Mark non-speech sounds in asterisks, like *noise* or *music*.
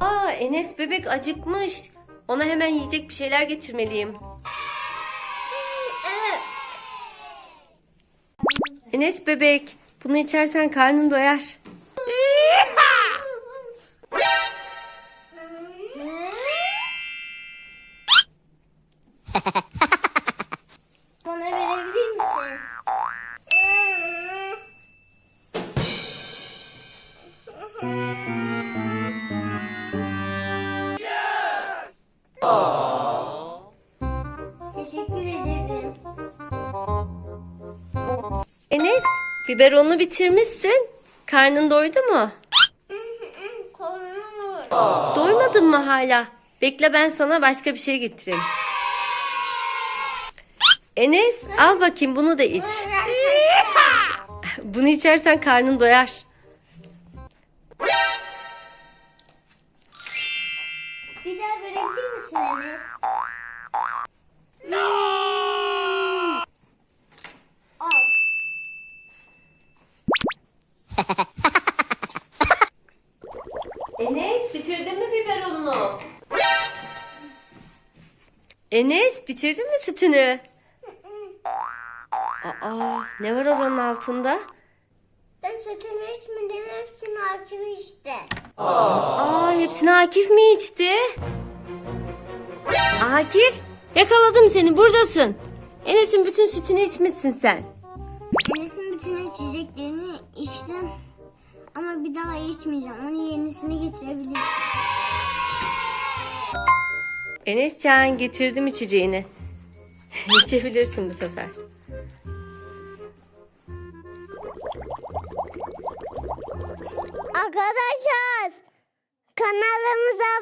Aa Enes bebek acıkmış. Ona hemen yiyecek bir şeyler getirmeliyim. Evet. Enes bebek bunu içersen karnın doyar. Bana verebilir misin? *laughs* Enes biberonunu bitirmişsin. Karnın doydu mu? Doymadın mı hala? Bekle ben sana başka bir şey getireyim. Enes al bakayım bunu da iç. Bunu içersen karnın doyar. Bir daha verebilir misin Enes? Al. *laughs* Enes bitirdin mi biberonunu? Enes bitirdin mi sütünü? Aa ne var oranın altında? Ben sütümü içmedim hepsini açıyor işte. Aa hepsini Akif mi içti? Akif yakaladım seni buradasın. Enes'in bütün sütünü içmişsin sen. Enes'in bütün içeceklerini içtim. Ama bir daha içmeyeceğim. Onun yenisini getirebilirsin. Enescan getirdim içeceğini. *laughs* İçebilirsin bu sefer. Arkadaşlar kanalımıza